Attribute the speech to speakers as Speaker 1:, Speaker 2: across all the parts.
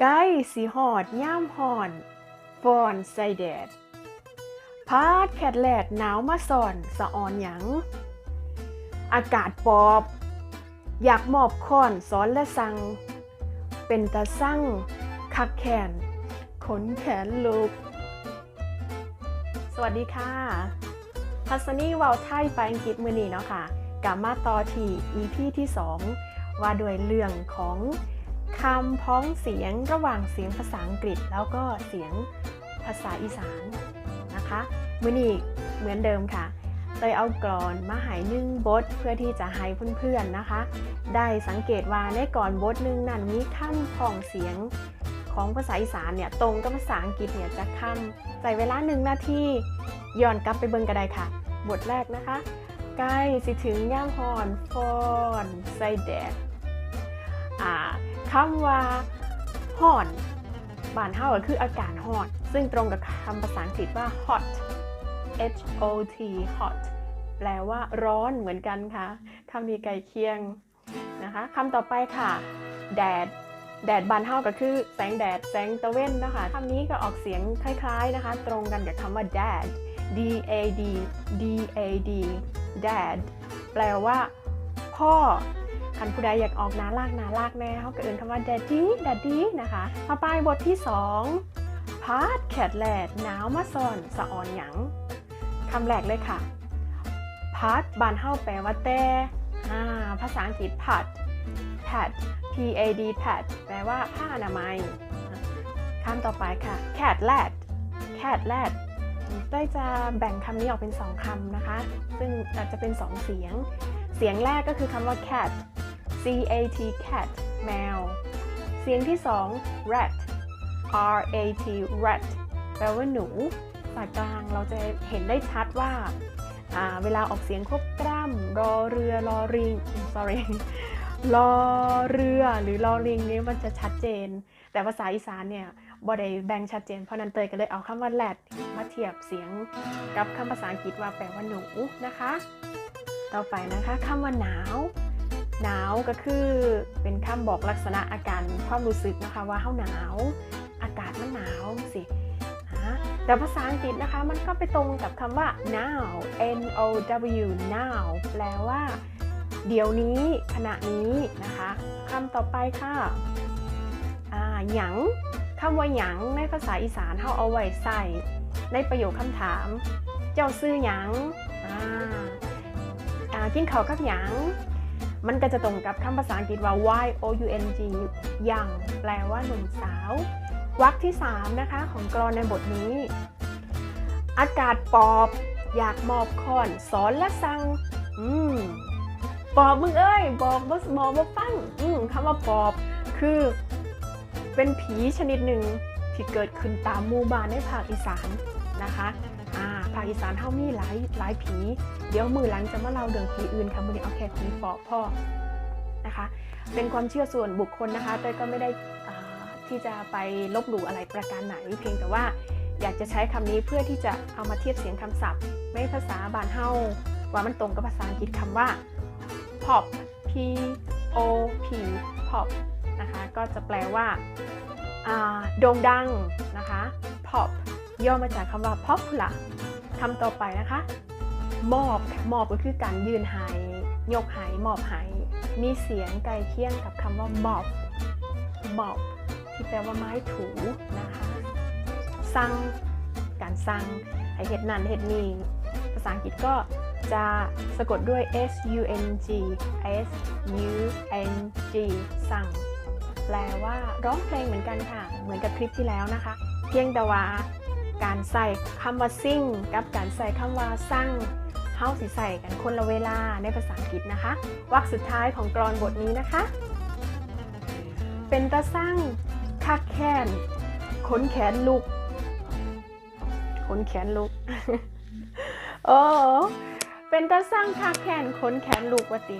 Speaker 1: ใกล้สีหอดย่ามหอนฟอนใส่แดด พาดแคดแลดหนาวมาสอนสะออนหยัง อากาศปอบ อยากมอบค้อนสอนและสั่ง เป็นตาสั่งคักแขน ขนแขนลุก สวัสดีค่ะ ทัศนีวาไทยไปอังกฤษมือนีเนาะค่ะกลับมาต่อที่ EP ที่ 2 ว่าด้วยเรื่องของ คำพ้องเสียงระหว่างเสียงภาษาอังกฤษ แล้วก็เสียงภาษาอีสานนะคะมือนี้เหมือนเดิมค่ะเตยเอากรอนมาหายนึ่งบทเพื่อที่จะให้เพื่อนๆนะคะ ได้สังเกตว่าในก่อนบทหนึ่งนั้นมีคำพ้องเสียงของภาษาอีสานเนี่ยตรงกับภาษาอังกฤษเนี่ยจะคำใส่เวลาหนึ่งนาทีย้อนกลับไปเบิ่งกันได้ค่ะ บทแรกนะคะ ใกล้สิถึงย่ามหอนฟอนใส่แดดอ่า คำว่าหอนบ้านเฮาก็คืออากาศหอนซึ่งตรงกับคำภาษาอังกฤษว่า hot h o t hot แปลว่าร้อนเหมือนกันค่ะคำนี้ไกลเคียงนะคะคำต่อไปค่ะ แดด แดดบานเฮาก็คือแสงแดด แสงตะเว้นนะคะคำนี้ก็ออกเสียงคล้าย ๆนะคะ ตรงกันกับคำว่า dad d a d d a d dad แปลว่า พ่อ คันผู้ใดอยากออกนาลากนาลากแม่เขาก็เอื่นคำว่า daddy daddy นะคะต่อไปบทที่2พาดแขดแลดหนาวมาซ่อนสะออนหยังคำแรกเลยค่ะพาดบานเฮาแปลว่าแต่ภาษาอังกฤษ pad pad p a d pad แปลว่าผ้าอนามัยคำต่อไปค่ะ cat lad cat lad เต้ยจะแบ่งคำนี้ออกเป็น 2คำนะคะ ซึ่งอาจจะเป็น 2 เสียง เสียงแรกก็คือคำว่า cat c a t cat แมว เสียงที่ 2 rat r a t rat แปลว่าหนูภาษากลางเราจะเห็นได้ชัดว่า เวลาออกเสียงควบกล้ำรอเรือรอริง sorry รอเรือหรือรอลิงนี้มันจะชัดเจน แต่ภาษาอีสานเนี่ยบ่ได้แบ่งชัดเจน เพราะนั้นเตยก็เลยเอาคำว่า lad มาเทียบเสียงกับคำภาษาอังกฤษว่าแปลว่าหนูนะคะ ต่อไปนะคะคำว่าหนาว หนาวก็คือเป็นคำบอกลักษณะอาการความรู้สึกนะคะว่าเฮาหนาว อากาศมันหนาวสิแต่ภาษาอังกฤษนะคะมันก็ไปตรงกับคำว่า now n o w now แปลว่า เดี๋ยวนี้ขณะนี้นะคะคำต่อไปค่ะอ่าหยังคำว่าหยังในภาษาอีสานเขาเอาไว้ใส่ ในประโยคคำถาม เจ้าซื้อหยังอ่าอากินข้าวกับหยัง มันก็จะตรงกับคำภาษาอังกฤษว่า y o u n g ยังแปลว่าหนุ่มสาววรรคที่ 3 นะคะ ของกรอนในบทนี้ อากาศปอบ อยากมอบคอนสอนและสั่งอืมปอบมึงเอ้ย บอกบอสบอกว่าฟัง อืมคำว่าปอบคือ เป็นผีชนิดหนึ่งที่เกิดขึ้นตามหมู่บ้านในภาคอีสานนะคะ ภาคอีสานเท่ามีหลายหลายผี เดี๋ยวมือหลังจะมาเล่าเรื่องผีอื่นค่ะมือนี้เอาแค่ผีปอบพ่อนะคะ เป็นความเชื่อส่วนบุคคลนะคะแต่ก็ไม่ได้ที่จะไปลบหลู่อะไรประการไหน เพียงแต่ว่าอยากจะใช้คำนี้เพื่อที่จะเอามาเทียบเสียงคำศัพท์ในภาษาบานเฮาว่ามันตรงกับภาษาอังกฤษคำว่า pop p o p pop นะคะก็จะแปลว่าอ่าโด่งดังนะคะ pop ย่อมาจากคำว่า popular คำต่อไปนะคะ มอบมอบก็คือการยืนหายยกหายมอบหายมีเสียงไกลเคียงกับคำว่า mob mob ที่แปลว่าไม้ถูนะคะสั่งการสั่งให้เห็ดนั่นเห็ดนี่ภาษาอังกฤษก็จะสะกดด้วย s u n g s u n g สั่ง แปลว่าร้องเพลงเหมือนกันค่ะ เหมือนกับคลิปที่แล้วนะคะ เพียงแต่ว่า การใส่คำว่า sing กับการใส่คำว่าสั่งเฮาสิใส่กันคนละเวลาในภาษาอังกฤษนะคะวรรคสุดท้ายของกรอนบทนี้นะคะ เป็นตาสั่งคักแขนขนแขนลุก ขนแขนลุก โอ้เป็นตาสั่งคักแขนขนแขนลุกวะติ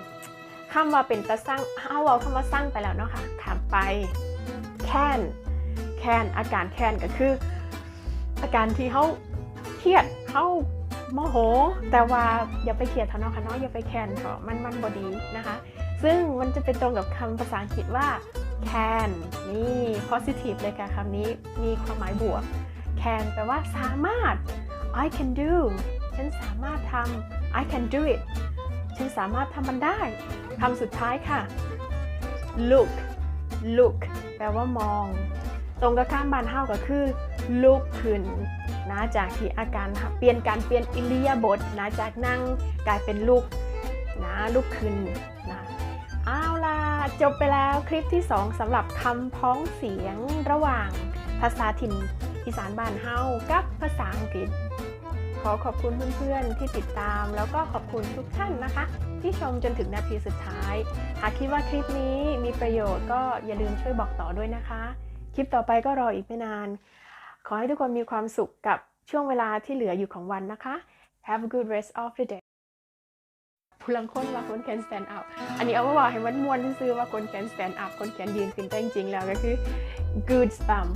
Speaker 1: คำว่าเป็นตาสั่งเอาเอาคำว่าสั่งไปแล้วเนาะค่ะถามไปแค้นแค้นอาการแค้นก็คือ อาการที่เขาเครียดเขาโมโห แต่ว่าอย่าไปเครียดเถอะเนาะค่ะเนาะอย่าไปแคนเถอะมันมันบอดีนะคะ ซึ่งมันจะเป็นตรงกับคำภาษาอังกฤษว่า can นี่ positive เลยค่ะคำนี้มีความหมายบวก can แปลว่าสามารถ I can do ฉันสามารถทำ I can do it ฉันสามารถทำมันได้คำสุดท้ายค่ะ look look แปลว่ามอง ตรงกับข้ามบานเฮาก็คือ ลุกขึ้นนะจากที่อาการเปลี่ยนการเปลี่ยนอิเลียาบทนะจากนั่งกลายเป็นลุกนะลุกขึ้นนะเอาล่ะจบไปแล้วคลิปที่ 2สำหรับคำพ้องเสียงระหว่างภาษาถิ่นอีสานบ้านเฮากับภาษาอังกฤษ ขอขอบคุณเพื่อนๆที่ติดตาม แล้วก็ขอบคุณทุกท่านนะคะ ที่ชมจนถึงนาทีสุดท้าย หากคิดว่าคลิปนี้มีประโยชน์ก็อย่าลืมช่วยบอกต่อด้วยนะคะ คลิปต่อไปก็รออีกไม่นาน ขอให้ทุกคนมีความสุขกับช่วงเวลาที่เหลืออยู่ของวันนะคะ Have a good rest of the day ผู้ลังคนว่าคน can stand up อันนี้เอามาบอกให้มันมวนซื้อว่าคน can stand up คน can ยืนขึ้นแต่จริงๆแล้วก็คือ good spam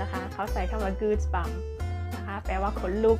Speaker 1: นะคะ เขาใส่คำว่า good spam นะคะ แปลว่าขนลุก